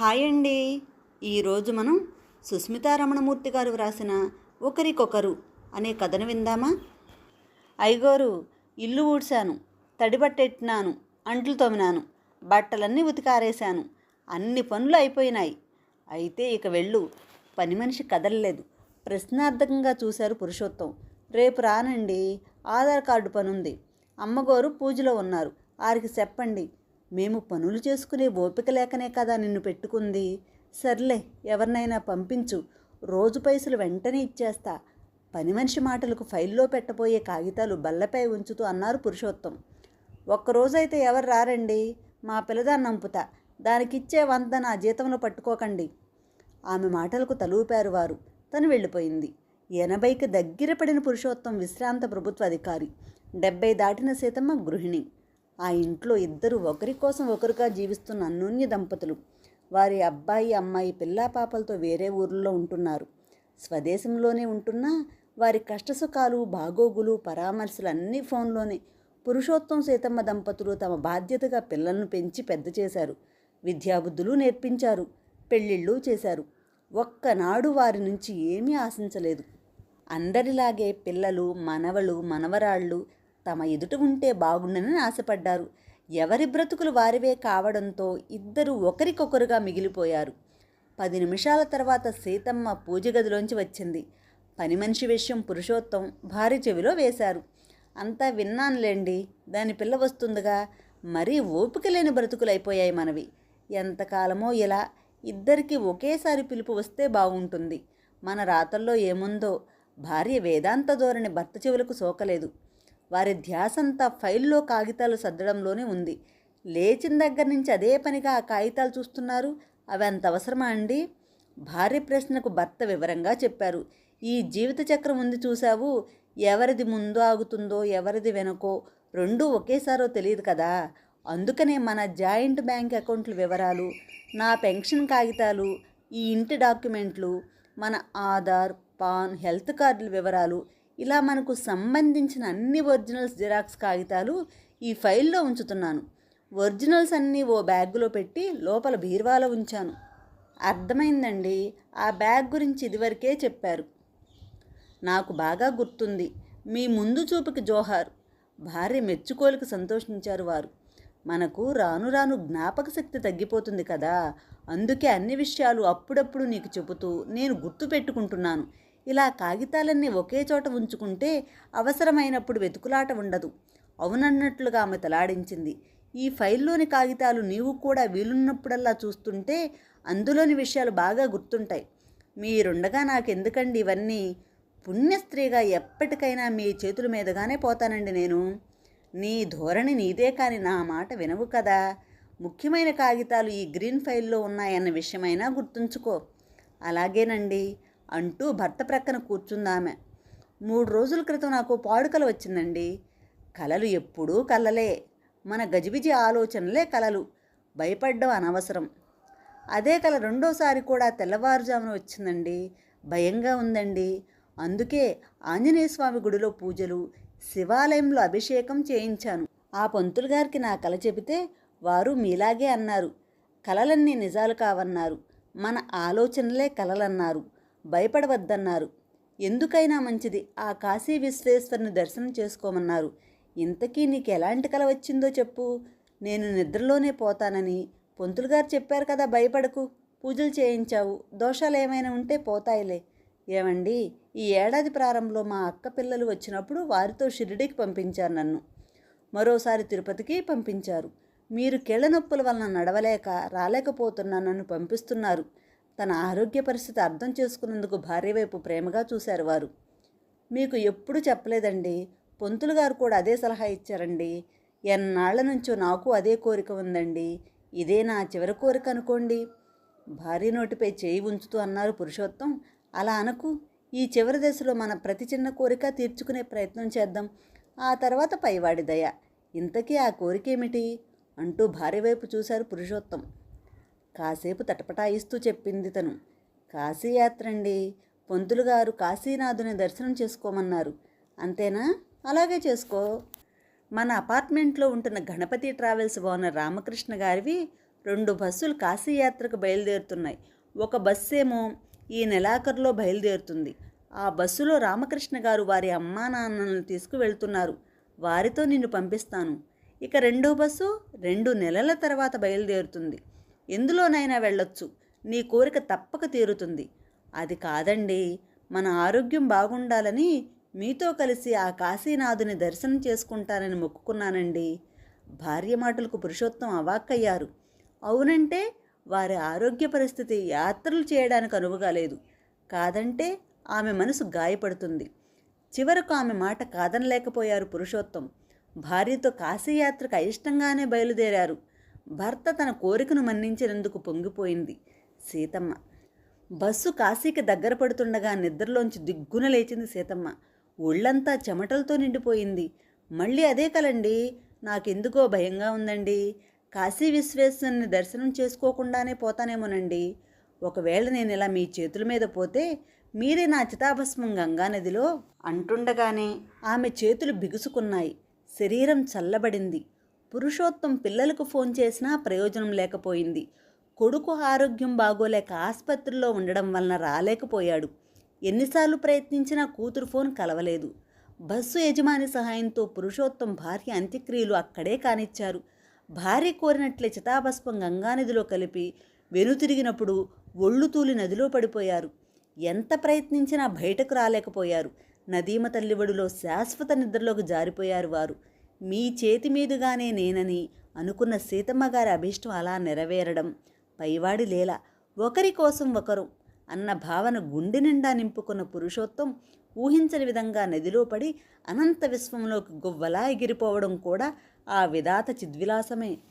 Hi అండి. ఈరోజు మనం సుస్మితా రమణమూర్తి గారు వ్రాసిన ఒకరికొకరు అనే కథను విందామా? ఐగోరు ఇల్లు ఊడ్చాను తడిబట్టెట్టినాను అంట్లు తోమినాను బట్టలన్నీ ఉతికారేశాను అన్ని పనులు అయిపోయినాయి. అయితే ఇక వెళ్ళు పని మనిషి కదలలేదు. ప్రశ్నార్థకంగా చూశారు పురుషోత్తం. రేపు రానండి ఆధార్ కార్డు పనుంది. అమ్మగారు పూజలో ఉన్నారు. వారికి చెప్పండి మేము పనులు చేసుకునే ఓపిక లేకనే కదా నిన్ను పెట్టుకుంది. సర్లే ఎవరినైనా పంపించు. రోజు పైసలు వెంటనే ఇచ్చేస్తా. పని మనిషి మాటలకు ఫైల్లో పెట్టబోయే కాగితాలు బల్లపై ఉంచుతూ అన్నారు పురుషోత్తం. ఒక్కరోజైతే ఎవరు రారండి? మా పిల్లదాన్ని నంపుతా. దానికిచ్చే వంద నా జీతంలో పట్టుకోకండి. ఆమె మాటలకు తలూపారు వారు. తను వెళ్ళిపోయింది. ఎనభైకి దగ్గర పడిన పురుషోత్తం విశ్రాంత ప్రభుత్వ అధికారి. డెబ్బై దాటిన సీతమ్మ గృహిణి. ఆ ఇంట్లో ఇద్దరు ఒకరి కోసం ఒకరుగా జీవిస్తున్న అన్యోన్య దంపతులు. వారి అబ్బాయి అమ్మాయి పిల్లా పాపలతో వేరే ఊర్లో ఉంటున్నారు. స్వదేశంలోనే ఉంటున్నా వారి కష్టసుఖాలు బాగోగులు పరామర్శలు అన్నీ ఫోన్లోనే. పురుషోత్తం సీతమ్మ దంపతులు తమ బాధ్యతగా పిల్లలను పెంచి పెద్ద చేశారు. విద్యాబుద్ధులు నేర్పించారు పెళ్ళిళ్ళు చేశారు. ఒక్కనాడు వారి నుంచి ఏమీ ఆశించలేదు. అందరిలాగే పిల్లలు మనవలు మనవరాళ్ళు తమ ఎదుట ఉంటే బాగుండనని ఆశపడ్డారు. ఎవరి బ్రతుకులు వారివే కావడంతో ఇద్దరు ఒకరికొకరుగా మిగిలిపోయారు. పది నిమిషాల తర్వాత సీతమ్మ పూజ గదిలోంచి వచ్చింది. పని మనిషి విషయం పురుషోత్తం భారీ చెవిలో వేశారు. అంతా విన్నానులేండి దాని పిల్ల వస్తుందిగా. మరీ ఓపిక లేని బ్రతుకులైపోయాయి మనవి. ఎంతకాలమో ఇలా ఇద్దరికి ఒకేసారి పిలుపు వస్తే బాగుంటుంది. మన రాతల్లో ఏముందో భార్య వేదాంత ధోరణి భర్త చెవులకు సోకలేదు. వారి ధ్యాసంతా ఫైల్లో కాగితాలు సర్దడంలోనే ఉంది. లేచిన దగ్గర నుంచి అదే పనిగా ఆ కాగితాలు చూస్తున్నారు? అవి అంత అవసరమా అండి? భార్య ప్రశ్నకు భర్త వివరంగా చెప్పారు. ఈ జీవిత చక్రం ఉంది చూసావు ఎవరిది ముందు ఆగుతుందో ఎవరిది వెనకో? రెండూ ఒకేసారో తెలియదు కదా? అందుకనే మన జాయింట్ బ్యాంక్ అకౌంట్ల వివరాలు నా పెన్షన్ కాగితాలు ఈ ఇంటి డాక్యుమెంట్లు మన ఆధార్ పాన్ హెల్త్ కార్డుల వివరాలు ఇలా మనకు సంబంధించిన అన్ని ఒరిజినల్స్ జిరాక్స్ కాగితాలు ఈ ఫైల్లో ఉంచుతున్నాను. ఒరిజినల్స్ అన్నీ ఓ బ్యాగులో పెట్టి లోపల బీరువాలో ఉంచాను. అర్థమైందండి? ఆ బ్యాగ్ గురించి ఇదివరకే చెప్పారు. నాకు బాగా గుర్తుంది. మీ ముందు చూపుకి జోహార్. భార్య మెచ్చుకోలుకు సంతోషించారు వారు. మనకు రాను రాను జ్ఞాపక శక్తి తగ్గిపోతుంది కదా. అందుకే అన్ని విషయాలు అప్పుడప్పుడు నీకు చెబుతూ నేను గుర్తు పెట్టుకుంటున్నాను. ఇలా కాగితాలన్నీ ఒకే చోట ఉంచుకుంటే అవసరమైనప్పుడు వెతుకులాట ఉండదు. అవునన్నట్లుగా ఆమె తలాడించింది. ఈ ఫైల్లోని కాగితాలు నీవు కూడా వీలున్నప్పుడల్లా చూస్తుంటే అందులోని విషయాలు బాగా గుర్తుంటాయి. మీరుండగా నాకెందుకండి ఇవన్నీ? పుణ్యస్త్రీగా ఎప్పటికైనా మీ చేతుల మీదగానే పోతానండి నేను. నీ ధోరణి నీదే కానీ నా మాట వినవు కదా. ముఖ్యమైన కాగితాలు ఈ గ్రీన్ ఫైల్లో ఉన్నాయన్న విషయమైనా గుర్తుంచుకో. అలాగేనండి. అంటూ భర్త ప్రక్కన కూర్చుందామె. మూడు రోజుల క్రితం నాకు పాడుకల వచ్చిందండి. కలలు ఎప్పుడూ కలలే. మన గజిబిజి ఆలోచనలే కలలు. భయపడ్డం అనవసరం. అదే కల రెండోసారి కూడా తెల్లవారుజామున వచ్చిందండి. భయంగా ఉందండి. అందుకే ఆంజనేయ స్వామి గుడిలో పూజలు శివాలయంలో అభిషేకం చేయించాను. ఆ పంతులు గారికి నా కల చెబితే వారు మీలాగే అన్నారు. కలలన్నీ నిజాలు కావన్నారు. మన ఆలోచనలే కలలన్నారు. భయపడవద్దన్నారు. ఎందుకైనా మంచిది. ఆ కాశీ విశ్వేశ్వరుని దర్శనం చేసుకోమన్నారు. ఇంతకీ నీకు ఎలాంటి కల వచ్చిందో చెప్పు. నేను నిద్రలోనే పోతానని పొంతులు గారు చెప్పారు కదా భయపడకు. పూజలు చేయించావు. దోషాలు ఏమైనా ఉంటే పోతాయిలే. ఏమండి ఈ ఏడాది ప్రారంభంలో మా అక్క పిల్లలు వచ్చినప్పుడు వారితో షిరిడీకి పంపించారు నన్ను. మరోసారి తిరుపతికి పంపించారు. మీరు కీళ్ళ నొప్పుల వలన నడవలేక రాలేకపోతున్నా నన్ను పంపిస్తున్నారు. తన ఆరోగ్య పరిస్థితి అర్థం చేసుకున్నందుకు భార్య వైపు ప్రేమగా చూశారు వారు. మీకు ఎప్పుడు చెప్పలేదండి. పొంతులు గారు కూడా అదే సలహా ఇచ్చారండి. ఎన్నాళ్ళ నుంచో నాకు అదే కోరిక ఉందండి. ఇదే నా చివరి కోరిక అనుకోండి. భార్య నోటిపై చేయి ఉంచుతూ అన్నారు పురుషోత్తం. అలా అనకు. ఈ చివరి దశలో మన ప్రతి చిన్న కోరిక తీర్చుకునే ప్రయత్నం చేద్దాం. ఆ తర్వాత పైవాడి దయ. ఇంతకీ ఆ కోరికేమిటి? అంటూ భార్య వైపు చూశారు పురుషోత్తం. కాసేపు తటపటాయిస్తూ చెప్పింది తను. కాశీయాత్ర అండి పొంతులు గారు కాశీనాథుని దర్శనం చేసుకోమన్నారు. అంతేనా? అలాగే చేసుకో. మన అపార్ట్మెంట్లో ఉంటున్న గణపతి ట్రావెల్స్ ఓనర్ రామకృష్ణ గారివి రెండు బస్సులు కాశీయాత్రకు బయలుదేరుతున్నాయి. ఒక బస్సు ఏమో ఈ నెలాఖరులో బయలుదేరుతుంది. ఆ బస్సులో రామకృష్ణ గారు వారి అమ్మా నాన్నలను తీసుకువెళ్తున్నారు. వారితో నిన్ను పంపిస్తాను. ఇక రెండో బస్సు రెండు నెలల తర్వాత బయలుదేరుతుంది. ఎందులోనైనా వెళ్ళొచ్చు. నీ కోరిక తప్పక తీరుతుంది. అది కాదండి. మన ఆరోగ్యం బాగుండాలని మీతో కలిసి ఆ కాశీనాథుని దర్శనం చేసుకుంటానని మొక్కుకున్నానండి. భార్య మాటలకు పురుషోత్తం అవాక్కయ్యారు. అవునంటే వారి ఆరోగ్య పరిస్థితి యాత్రలు చేయడానికి అనువుగా లేదు. కాదంటే ఆమె మనసు గాయపడుతుంది. చివరకు ఆమె మాట కాదనలేకపోయారు పురుషోత్తం. భార్యతో కాశీయాత్రకు అయిష్టంగానే బయలుదేరారు. భర్త తన కోరికను మన్నించినందుకు పొంగిపోయింది సీతమ్మ. బస్సు కాశీకి దగ్గర పడుతుండగా నిద్రలోంచి దిగ్గున లేచింది సీతమ్మ. ఒళ్ళంతా చెమటలతో నిండిపోయింది. మళ్ళీ అదే కలండి. నాకెందుకో భయంగా ఉందండి. కాశీ విశ్వేశ్వరుని దర్శనం చేసుకోకుండానే పోతానేమోనండి. ఒకవేళ నేను ఇలా మీ చేతుల మీద పోతే మీరే నా చితాభస్మం గంగానదిలో అంటుండగానే ఆమె చేతులు బిగుసుకున్నాయి. శరీరం చల్లబడింది. పురుషోత్తం పిల్లలకు ఫోన్ చేసినా ప్రయోజనం లేకపోయింది. కొడుకు ఆరోగ్యం బాగోలేక ఆసుపత్రిలో ఉండడం వలన రాలేకపోయాడు. ఎన్నిసార్లు ప్రయత్నించినా కూతురు ఫోన్ కలవలేదు. బస్సు యజమాని సహాయంతో పురుషోత్తం భార్య అంత్యక్రియలు అక్కడే కానిచ్చారు. భార్య కోరినట్లే చితాభస్మం గంగానదిలో కలిపి వెనుతిరిగినప్పుడు ఒళ్ళు తూలి నదిలో పడిపోయారు. ఎంత ప్రయత్నించినా బయటకు రాలేకపోయారు. నదీమ తల్లివడిలో శాశ్వత నిద్రలోకి జారిపోయారు వారు. మీ చేతి మీదుగానే నేనని అనుకున్న సీతమ్మ గారి అభీష్టం అలా నెరవేరడం పైవాడి లేల. ఒకరి కోసం ఒకరు అన్న భావన గుండె నిండా నింపుకున్న పురుషోత్తం ఊహించని విధంగా నదిలో పడి అనంత విశ్వంలోకి గువ్వలా ఎగిరిపోవడం కూడా ఆ విధాత చిద్విలాసమే.